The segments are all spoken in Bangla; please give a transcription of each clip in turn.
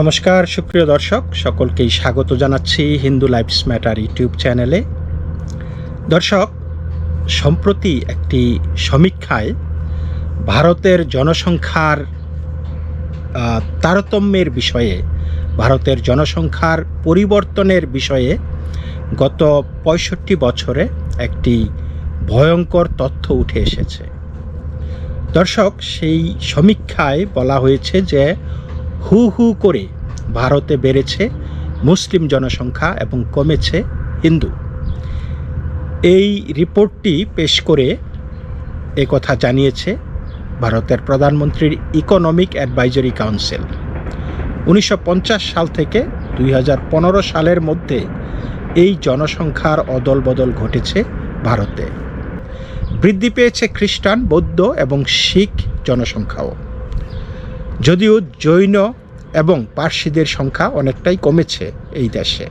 নমস্কার, সুপ্রিয় দর্শক, সকলকেই স্বাগত জানাচ্ছি হিন্দু লাইফস ম্যাটার ইউটিউব চ্যানেলে। দর্শক, সম্প্রতি একটি সমীক্ষায় ভারতের জনসংখ্যার তারতম্যের বিষয়ে, ভারতের জনসংখ্যার পরিবর্তনের বিষয়ে গত পঁয়ষট্টি বছরে একটি ভয়ঙ্কর তথ্য উঠে এসেছে। দর্শক, সেই সমীক্ষায় বলা হয়েছে যে হু হু করে ভারতে বেড়েছে, মুসলিম জনসংখ্যা এবং কমেছে হিন্দু। এই রিপোর্টটি পেশ করে কথা জানিয়েছে ভারতের প্রধানমন্ত্রীর ইকোনমিক অ্যাডভাইজরি কাউন্সিল। উনিশশো পঞ্চাশ সাল থেকে দুই হাজার পনেরো সালের মধ্যে এই জনসংখ্যার অদল বদল ঘটেছে ভারতে। বৃদ্ধি পেয়েছে খ্রিস্টান, বৌদ্ধ এবং শিখ জনসংখ্যাও। যদিও জৈন এবং পার্সিদের সংখ্যা অনেকটাই কমেছে এই দেশে।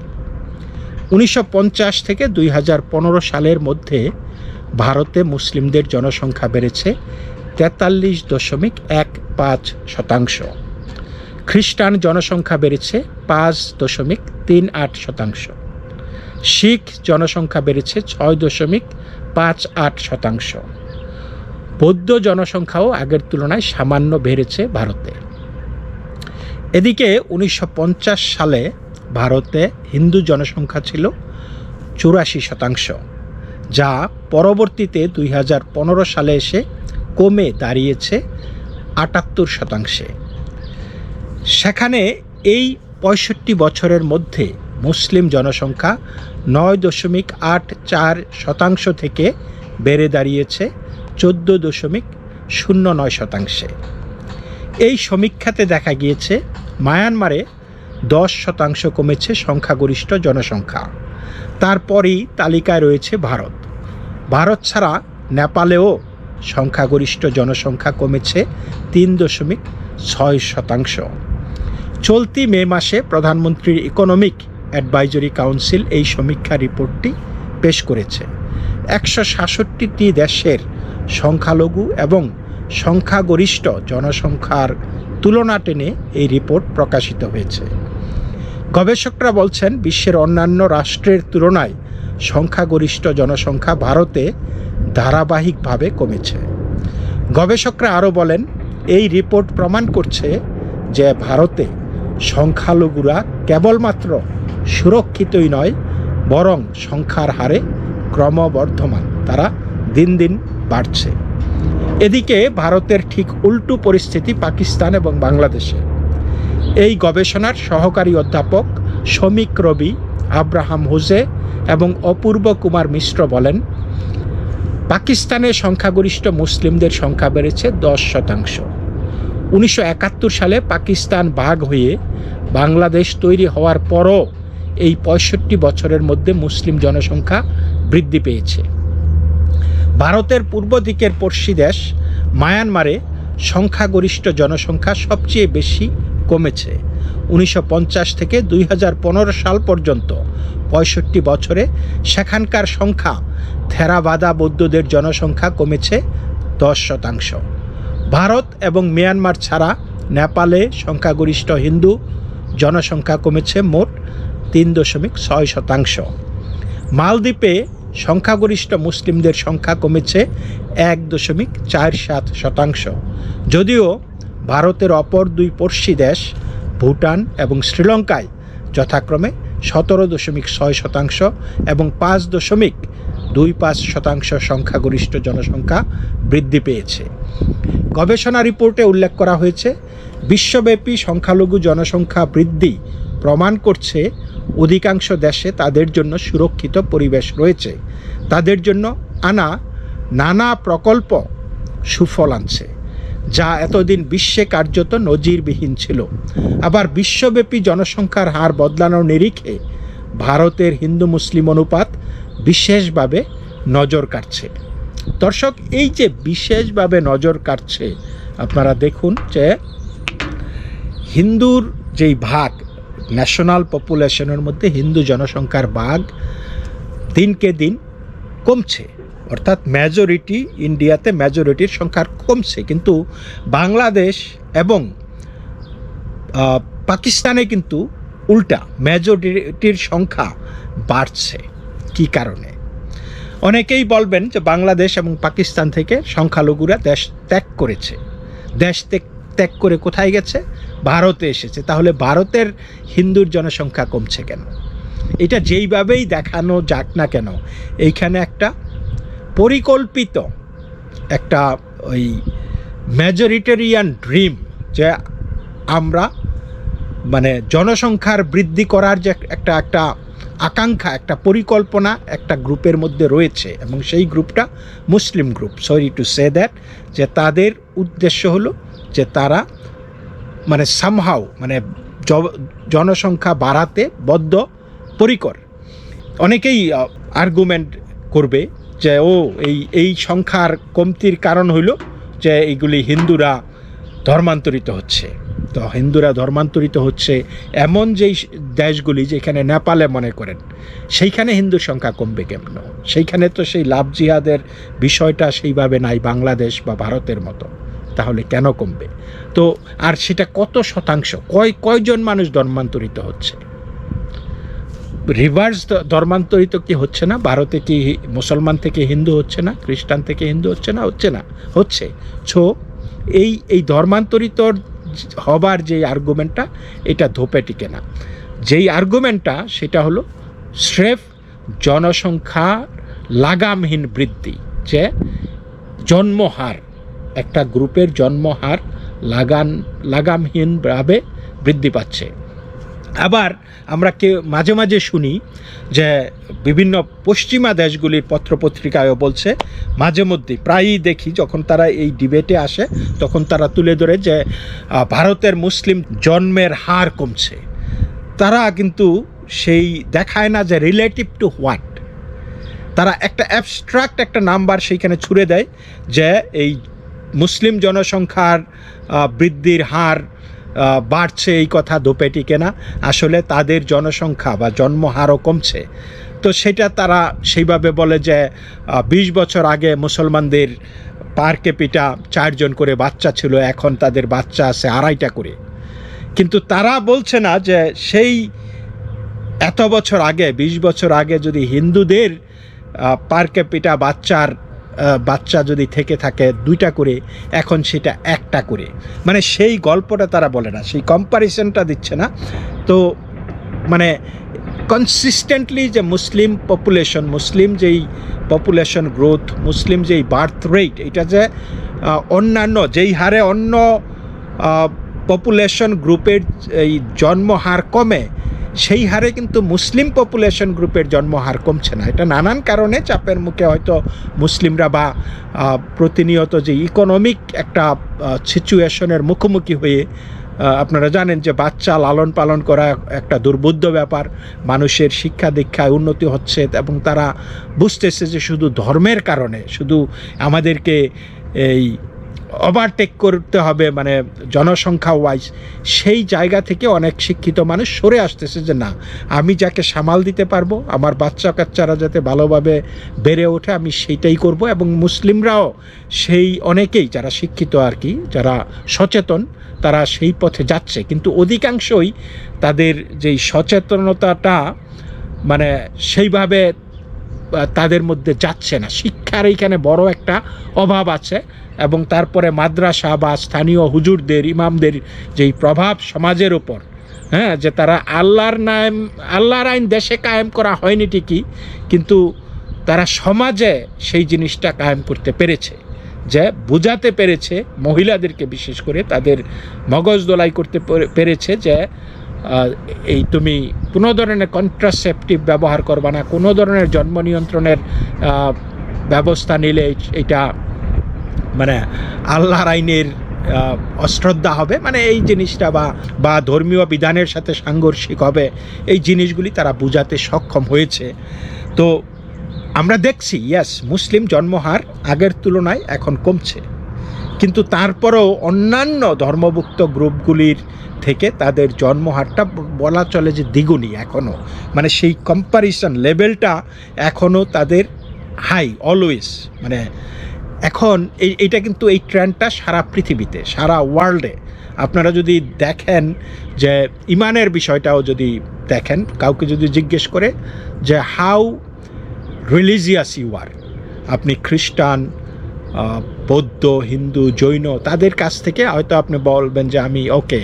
উনিশশো পঞ্চাশ থেকে দুই হাজার পনেরো সালের মধ্যে ভারতে মুসলিমদের জনসংখ্যা বেড়েছে তেতাল্লিশ দশমিক এক পাঁচ শতাংশ। খ্রিস্টান জনসংখ্যা বেড়েছে পাঁচ দশমিক তিন আট শতাংশ। শিখ জনসংখ্যা বেড়েছে ছয় দশমিক পাঁচ আট শতাংশ। বৌদ্ধ জনসংখ্যাও আগের তুলনায় সামান্য বেড়েছে ভারতে। এদিকে উনিশশো পঞ্চাশ সালে ভারতে হিন্দু জনসংখ্যা ছিল চুরাশি শতাংশ, যা পরবর্তীতে দুই হাজার পনেরো সালে এসে কমে দাঁড়িয়েছে আটাত্তর শতাংশে। সেখানে এই পঁয়ষট্টি বছরের মধ্যে মুসলিম জনসংখ্যা নয় দশমিক আট চার শতাংশ থেকে বেড়ে দাঁড়িয়েছে চোদ্দ দশমিক শূন্য নয় শতাংশে। এই সমীক্ষাতে দেখা গিয়েছে, মায়ানমারে দশ শতাংশ কমেছে সংখ্যাগরিষ্ঠ জনসংখ্যা। তারপরেই তালিকায় রয়েছে ভারত। ভারত ছাড়া নেপালেও সংখ্যাগরিষ্ঠ জনসংখ্যা কমেছে তিন দশমিক ছয় শতাংশ। চলতি মে মাসে প্রধানমন্ত্রীর ইকোনমিক অ্যাডভাইজরি কাউন্সিল এই সমীক্ষা রিপোর্টটি পেশ করেছে। একশো সাতষট্টিটি দেশের সংখ্যালঘু এবং সংখ্যাগরিষ্ঠ জনসংখ্যার তুলনা টেনে এই রিপোর্ট প্রকাশিত হয়েছে। গবেষকরা বলছেন, বিশ্বের অন্যান্য রাষ্ট্রের তুলনায় সংখ্যাগরিষ্ঠ জনসংখ্যা ভারতে ধারাবাহিকভাবে কমেছে। গবেষকরা আরও বলেন, এই রিপোর্ট প্রমাণ করছে যে ভারতে সংখ্যালঘুরা কেবলমাত্র সুরক্ষিতই নয়, বরং সংখ্যার হারে ক্রমবর্ধমান। তারা দিন দিন বাড়ছে। এদিকে ভারতের ঠিক উল্টো পরিস্থিতি পাকিস্তান এবং বাংলাদেশে। এই গবেষণার সহকারী অধ্যাপক শমিক রবি আব্রাহাম হোসে এবং অপূর্ব কুমার মিশ্র বলেন, পাকিস্তানে সংখ্যাগরিষ্ঠ মুসলিমদের সংখ্যা বেড়েছে দশ শতাংশ। উনিশশো একাত্তর সালে পাকিস্তান ভাগ হয়ে বাংলাদেশ তৈরি হওয়ার পরও এই পঁয়ষট্টি বছরের মধ্যে মুসলিম জনসংখ্যা বৃদ্ধি পেয়েছে। ভারতের পূর্ব দিকের পড়শি দেশ, মায়ানমারে সংখ্যাগরিষ্ঠ জনসংখ্যা সবচেয়ে বেশি কমেছে। উনিশশো পঞ্চাশ থেকে দুই হাজার পনেরো সাল পর্যন্ত পঁয়ষট্টি বছরে সেখানকার সংখ্যা থেরাবাদা বৌদ্ধদের জনসংখ্যা কমেছে দশ শতাংশ। ভারত এবং মিয়ানমার ছাড়া নেপালে সংখ্যাগরিষ্ঠ হিন্দু জনসংখ্যা কমেছে মোট তিন দশমিক ছয় শতাংশ। মালদ্বীপে সংখ্যাগরিষ্ঠ মুসলিমদের সংখ্যা কমেছে এক দশমিক চার সাত শতাংশ। যদিও ভারতের অপর দুই পড়শি দেশ, ভুটান এবং শ্রীলঙ্কায় যথাক্রমে সতেরো দশমিক ছয় শতাংশ এবং পাঁচ দশমিক দুই পাঁচ শতাংশ সংখ্যাগরিষ্ঠ জনসংখ্যা বৃদ্ধি পেয়েছে। গবেষণা রিপোর্টে উল্লেখ করা হয়েছে, বিশ্বব্যাপী সংখ্যালঘু জনসংখ্যা বৃদ্ধি প্রমাণ করছে অধিকাংশ দেশে তাদের জন্য সুরক্ষিত পরিবেশ রয়েছে। তাদের জন্য আনা নানা প্রকল্প সুফল আনছে, যা এতদিন বিশ্বে কার্যত নজিরবিহীন ছিল। আবার বিশ্বব্যাপী জনসংখ্যার হার বদলানোর নিরিখে ভারতের হিন্দু মুসলিম অনুপাত বিশেষভাবে নজর কাটছে দর্শক, এই যে বিশেষভাবে নজর কাটছে আপনারা দেখুন যে হিন্দুর যেই ভাগ ন্যাশনাল পপুলেশনের মধ্যে হিন্দু জনসংখ্যার ভাগ দিনকে দিন কমছে। অর্থাৎ মেজরিটি ইন্ডিয়াতে মেজরিটির সংখ্যা কমছে। কিন্তু বাংলাদেশ এবং পাকিস্তানে কিন্তু উল্টা মেজরিটির সংখ্যা বাড়ছে। কি কারণে? অনেকেই বলবেন যে বাংলাদেশ এবং পাকিস্তান থেকে সংখ্যালঘুরা দেশ ত্যাগ করেছে। দেশ ত্যাগ ত্যাগ করে কোথায় গেছে? ভারতে এসেছে। তাহলে ভারতের হিন্দুর জনসংখ্যা কমছে কেন? এটা যেইভাবেই দেখানো যাক না কেন, এইখানে একটা পরিকল্পিত একটা ওই মেজরিটেরিয়ান ড্রিম যে আমরা মানে জনসংখ্যার বৃদ্ধি করার যে একটা একটা আকাঙ্ক্ষা, একটা পরিকল্পনা একটা গ্রুপের মধ্যে রয়েছে এবং সেই গ্রুপটা Muslim group. Sorry to say that যে তাদের উদ্দেশ্য হলো যে তারা মানে সামহাও মানে জনসংখ্যা বাড়াতে বদ্ধ পরিকর অনেকেই আর্গুমেন্ট করবে যে, ও, এই এই সংখ্যার কমতির কারণ হইল যে এইগুলি হিন্দুরা ধর্মান্তরিত হচ্ছে। তো হিন্দুরা ধর্মান্তরিত হচ্ছে এমন যেই দেশগুলি যেখানে নেপালে মনে করেন, সেইখানে হিন্দুর সংখ্যা কমবে কেমন? সেইখানে তো সেই লাভ জিহাদের বিষয়টা সেইভাবে নাই বাংলাদেশ বা ভারতের মতো। তাহলে কেন কমবে? তো আর সেটা কত শতাংশ? কয়, কয়জন মানুষ ধর্মান্তরিত হচ্ছে? রিভার্স ধর্মান্তরিত কি হচ্ছে না? ভারতে কি মুসলমান থেকে হিন্দু হচ্ছে না? খ্রিস্টান থেকে হিন্দু হচ্ছে না? হচ্ছে না। হচ্ছে। ছো, এই এই ধর্মান্তরিত হবার যে আর্গুমেন্টটা এটা ধোপে টিকে না। যেই আর্গুমেন্টটা সেটা হলো স্রেফ জনসংখ্যা লাগামহীন বৃদ্ধি, যে জন্মহার। একটা গ্রুপের জন্মহার লাগান লাগামহীনভাবে বৃদ্ধি পাচ্ছে। আবার আমরা কে মাঝে মাঝে শুনি যে বিভিন্ন পশ্চিমা দেশগুলির পত্রপত্রিকায়ও বলছে, মাঝে মধ্যে প্রায়ই দেখি যখন তারা এই ডিবেটে আসে, তখন তারা তুলে ধরে যে ভারতের মুসলিম জন্মের হার কমছে। তারা কিন্তু সেই দেখায় না যে রিলেটিভ টু হোয়াট তারা একটা অ্যাবস্ট্রাক্ট একটা নাম্বার সেইখানে ছুড়ে দেয় যে এই মুসলিম জনসংখ্যার বৃদ্ধির হার বাড়ছে এই কথা দোপে কেনা। আসলে তাদের জনসংখ্যা বা জন্মহারও কমছে। তো সেটা তারা সেইভাবে বলে যে বিশ বছর আগে মুসলমানদের পার ক্যাপিটা চারজন করে বাচ্চা ছিল, এখন তাদের বাচ্চা আছে আড়াইটা করে। কিন্তু তারা বলছে না যে, সেই এত বছর আগে ২০ বছর আগে যদি হিন্দুদের পার ক্যাপিটা বাচ্চার বাচ্চা যদি থেকে থাকে দুইটা করে, এখন সেটা একটা করে। মানে সেই গল্পটা তারা বলে না, সেই কম্পারিজনটা দিচ্ছে না। তো মানে কনসিস্টেন্টলি যে মুসলিম পপুলেশন মুসলিম যেই পপুলেশন গ্রোথ মুসলিম যেই বার্থ রেট এটা যে অন্যান্য, যেই হারে অন্য পপুলেশন গ্রুপের, এই জন্মহার কমে, সেই হারে কিন্তু মুসলিম পপুলেশন গ্রুপের জন্মহার কমছে না। এটা নানান কারণে চাপের মুখে হয়তো মুসলিমরা বা প্রতিনিয়ত যে ইকোনমিক একটা সিচুয়েশনের মুখোমুখি হয়ে আপনারা জানেন যে বাচ্চা লালন পালন করা একটা দুর্বোধ্য ব্যাপার। মানুষের শিক্ষা দীক্ষায় উন্নতি হচ্ছে এবং তারা বুঝতেছে যে শুধু ধর্মের কারণে, শুধু আমাদেরকে এই ওভারটেক করতে হবে মানে জনসংখ্যা ওয়াইজ সেই জায়গা থেকে অনেক শিক্ষিত মানুষ সরে আসতেছে যে না, আমি যাকে সামাল দিতে পারব, আমার বাচ্চা কাচ্চারা যাতে ভালোভাবে বেড়ে ওঠে, আমি সেইটাই করব। এবং মুসলিমরাও সেই অনেকেই, যারা শিক্ষিত আর কি, যারা সচেতন, তারা সেই পথে যাচ্ছে। কিন্তু অধিকাংশই তাদের যেই সচেতনতাটা মানে সেইভাবে তাদের মধ্যে যাচ্ছে না। শিক্ষার এইখানে বড় একটা অভাব আছে এবং তারপরে মাদ্রাসা বা স্থানীয় হুজুরদের, ইমামদের যেই প্রভাব সমাজের ওপর হ্যাঁ যে তারা আল্লাহর নাম আল্লাহর আইন দেশে কায়েম করা হয়নি ঠিকই, কিন্তু তারা সমাজে সেই জিনিসটা কায়েম করতে পেরেছে, যে বোঝাতে পেরেছে, মহিলাদেরকে বিশেষ করে তাদের মগজ দোলাই করতে পেরে- পেরেছে যে এই তুমি কোনো ধরনের কন্ট্রাসেপটিভ ব্যবহার করবা না, কোনো ধরনের জন্ম নিয়ন্ত্রণের ব্যবস্থা নিলে এটা মানে আল্লাহর আইনের অশ্রদ্ধা হবে। মানে এই জিনিসটা বা বা ধর্মীয় বিধানের সাথে সাংঘর্ষিক হবে, এই জিনিসগুলি তারা বোঝাতে সক্ষম হয়েছে। তো আমরা দেখছি ইয়াস মুসলিম জন্মহার আগের তুলনায় এখন কমছে। কিন্তু তারপরেও অন্যান্য ধর্মভুক্ত গ্রুপগুলির থেকে তাদের জন্মহারটা বলা চলে যে দ্বিগুণই এখনও মানে সেই কম্পারিজন লেভেলটা এখনও তাদের হাই অলওয়েজ মানে এখন এই, এইটা কিন্তু এই ট্রেন্ডটা সারা পৃথিবীতে, সারা ওয়ার্ল্ডে আপনারা যদি দেখেন যে ইমানের বিষয়টাও যদি দেখেন, কাউকে যদি জিজ্ঞেস করে যে হাউ রিলিজিয়াস ইউ আর আপনি খ্রিস্টান বৌদ্ধ, হিন্দু, জৈন, তাদের কাছ থেকে হয়তো আপনি বলবেন যে আমি okay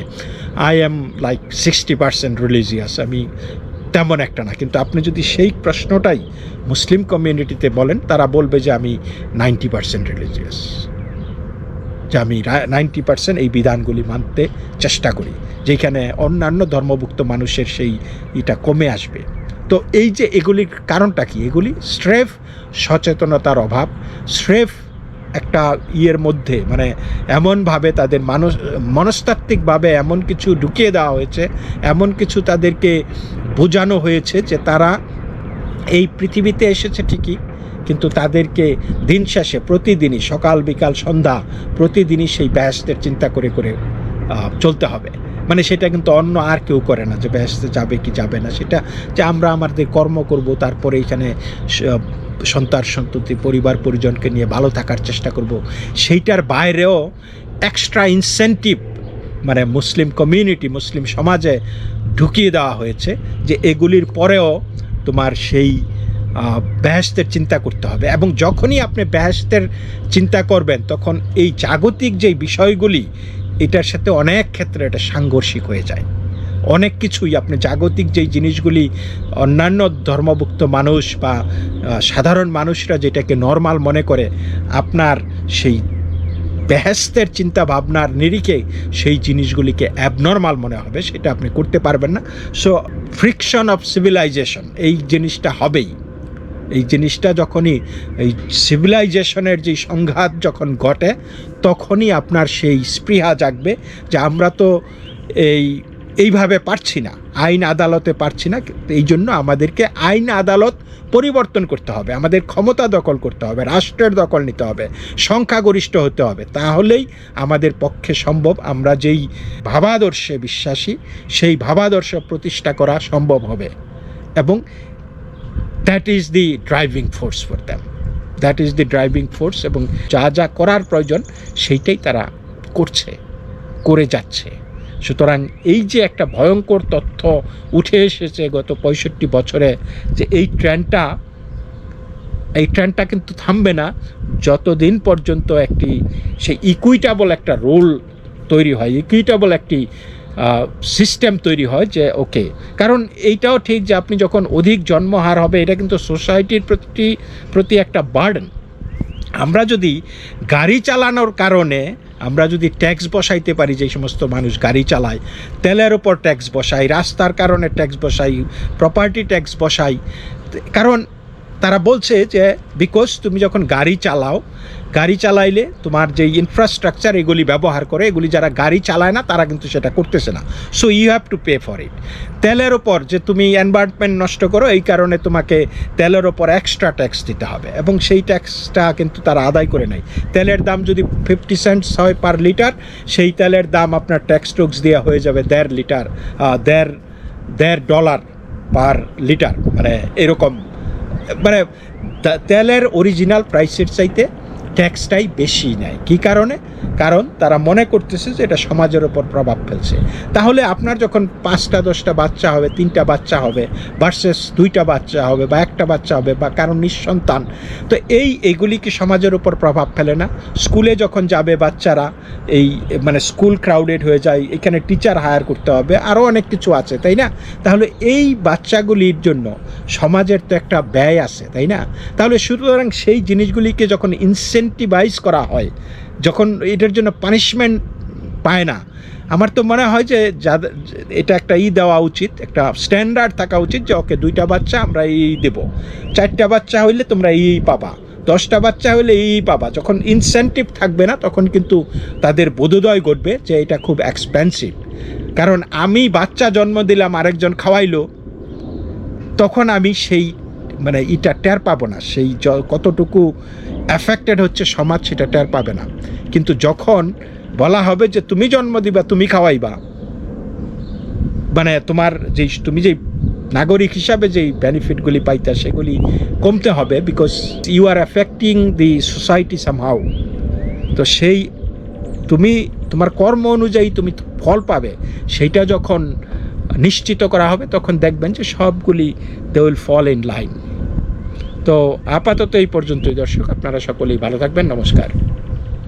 I am like sixty percent religious আমি তেমন একটা না। কিন্তু আপনি যদি সেই প্রশ্নটাই মুসলিম কমিউনিটিতে বলেন, তারা বলবে যে আমি নাইনটি পার্সেন্ট রিলিজিয়াস যে আমি নাইনটি পার্সেন্ট এই বিধানগুলি মানতে চেষ্টা করি। যেখানে অন্যান্য ধর্মভুক্ত মানুষের সেই এটা কমে আসবে। তো এই যে এগুলির কারণটা কি? এগুলি স্রেফ সচেতনতার অভাব, স্রেফ একটা ইয়ের মধ্যে মানে এমনভাবে তাদের মানুষ মনস্তাত্ত্বিকভাবে এমন কিছু ঢুকিয়ে দেওয়া হয়েছে, এমন কিছু তাদেরকে বোঝানো হয়েছে যে তারা এই পৃথিবীতে এসেছে ঠিকই, কিন্তু তাদেরকে দিন শেষে, প্রতিদিনই, সকাল, বিকাল, সন্ধ্যা, প্রতিদিনই সেই ব্যস্তের চিন্তা করে করে চলতে হবে। মানে সেটা কিন্তু অন্য আর কেউ করে না যে ব্যস্তে যাবে কি যাবে না। সেটা যে আমরা আমাদের কর্ম করব, তারপরে এখানে সন্তান সন্ততি পরিবার পরিজনকে নিয়ে ভালো থাকার চেষ্টা করব। সেইটার বাইরেও এক্সট্রা ইনসেন্টিভ মানে মুসলিম কমিউনিটি মুসলিম সমাজে ঢুকিয়ে দেওয়া হয়েছে যে এগুলির পরেও তোমার সেই আহ, বেহেশতের চিন্তা করতে হবে। এবং যখনই আপনি বেহেশতের চিন্তা করবেন তখন এই জাগতিক যেই বিষয়গুলি এটার সাথে অনেক ক্ষেত্রে এটা সাংঘর্ষিক হয়ে যায়। অনেক কিছুই আপনি জাগতিক যেই জিনিসগুলি অন্যান্য ধর্মভুক্ত মানুষ বা সাধারণ মানুষরা যেটাকে নর্মাল মনে করে, আপনার সেই বেহেস্তের চিন্তা ভাবনার নিরিখে সেই জিনিসগুলিকে অ্যাবনর্মাল মনে হবে, সেটা আপনি করতে পারবেন না। সো ফ্রিকশন অফ সিভিলাইজেশন এই জিনিসটা হবেই। এই জিনিসটা যখনই, এই সিভিলাইজেশনের যে সংঘাত যখন ঘটে, তখনই আপনার সেই স্পৃহা জাগবে যে আমরা তো এই এইভাবে পারছি না। আইন আদালতে পারছি না। এই জন্য আমাদেরকে আইন আদালত পরিবর্তন করতে হবে। আমাদের ক্ষমতা দখল করতে হবে। রাষ্ট্রের দখল নিতে হবে। সংখ্যাগরিষ্ঠ হতে হবে। তাহলেই আমাদের পক্ষে সম্ভব। আমরা যেই ভাবাদর্শে বিশ্বাসী, সেই ভাবাদর্শ প্রতিষ্ঠা করা সম্ভব হবে। এবং that is the driving force for them that is the driving force এবং যা যা করার প্রয়োজন, সেইটাই তারা করছে, করে যাচ্ছে। সুতরাং এই যে একটা ভয়ঙ্কর তথ্য উঠে এসেছে গত পঁয়ষট্টি বছরে যে এই ট্রেনটা এই ট্রেনটা কিন্তু থামবে না, যতদিন পর্যন্ত একটি সেই ইকুইটাবল একটা রোল তৈরি হয় ইকুইটাবল একটি সিস্টেম তৈরি হয় যে ওকে কারণ এইটাও ঠিক যে আপনি যখন অধিক জন্মহার হবে, এটা কিন্তু সোসাইটির প্রতি প্রতি একটা বার্ডেন আমরা যদি গাড়ি চালানোর কারণে আমরা যদি ট্যাক্স বসাইতে পারি যে সমস্ত মানুষ গাড়ি চালায়, তেলের ওপর ট্যাক্স বসাই, রাস্তার কারণে ট্যাক্স বসাই প্রপার্টি ট্যাক্স বসাই কারণ তারা বলছে যে বিকজ তুমি যখন গাড়ি চালাও, গাড়ি চালাইলে তোমার যে ইনফ্রাস্ট্রাকচার এগুলি ব্যবহার করে, এগুলি যারা গাড়ি চালায় না, তারা কিন্তু সেটা করতেছে না। So you have to pay for it তেলের ওপর যে তুমি এনভায়রনমেন্ট নষ্ট করো, এই কারণে তোমাকে তেলের ওপর এক্সট্রা ট্যাক্স দিতে হবে। এবং সেই ট্যাক্সটা কিন্তু তারা আদায় করে নেয়। তেলের দাম যদি ফিফটি সেন্টস হয় পার লিটার সেই তেলের দাম আপনার ট্যাক্স টুক্স দেওয়া হয়ে যাবে দেড় লিটার দেড় দেড় ডলার পার লিটার মানে এরকম মানে তেলের অরিজিনাল প্রাইসের চাইতে ট্যাক্সটাই বেশি নেয়। কী কারণে? কারণ তারা মনে করতেছে যে এটা সমাজের ওপর প্রভাব ফেলছে। তাহলে আপনার যখন পাঁচটা, দশটা বাচ্চা হবে, তিনটা বাচ্চা হবে ভার্সেস দুইটা বাচ্চা হবে বা একটা বাচ্চা হবে বা কারণ নিঃসন্তান, তো এই এগুলি কি সমাজের ওপর প্রভাব ফেলে না? স্কুলে যখন যাবে বাচ্চারা, এই মানে স্কুল ক্রাউডেড হয়ে যায়, এখানে টিচার হায়ার করতে হবে আরও অনেক কিছু আছে, তাই না? তাহলে এই বাচ্চাগুলির জন্য সমাজের তো একটা ব্যয় আছে, তাই না? তাহলে সুতরাং সেই জিনিসগুলিকে যখন ইনসেন্টিভাইজ করা হয়। যখন এটার জন্য পানিশমেন্ট পায় না। আমার তো মনে হয় যে যাদের এটা একটা ই দেওয়া উচিত, একটা স্ট্যান্ডার্ড থাকা উচিত যে ওকে দুইটা বাচ্চা আমরা এই দেব। চারটা বাচ্চা হইলে তোমরা এই পাবা, দশটা বাচ্চা হলে এই পাবা। যখন ইনসেন্টিভ থাকবে না, তখন কিন্তু তাদের বোধোদয় ঘটবে যে এটা খুব এক্সপেন্সিভ কারণ আমি বাচ্চা জন্ম দিলাম, আরেকজন খাওয়াইলো, তখন আমি সেই মানে ইটা টের পাবো না। সেই কতটুকু অ্যাফেক্টেড হচ্ছে সমাজ সেটা টের পাবে না। কিন্তু যখন বলা হবে যে তুমি জন্ম দিবা, তুমি খাওয়াইবা মানে তোমার যেই, তুমি যেই নাগরিক হিসাবে যেই বেনিফিটগুলি পাইতা, সেগুলি কমতে হবে because you are affecting the society somehow তো সেই তুমি, তোমার কর্ম অনুযায়ী তুমি ফল পাবে। সেইটা যখন নিশ্চিত করা হবে, তখন দেখবেন যে সবগুলি they will fall in line তো আপাতত এই পর্যন্তই দর্শক। আপনারা সকলেই ভালো থাকবেন। নমস্কার।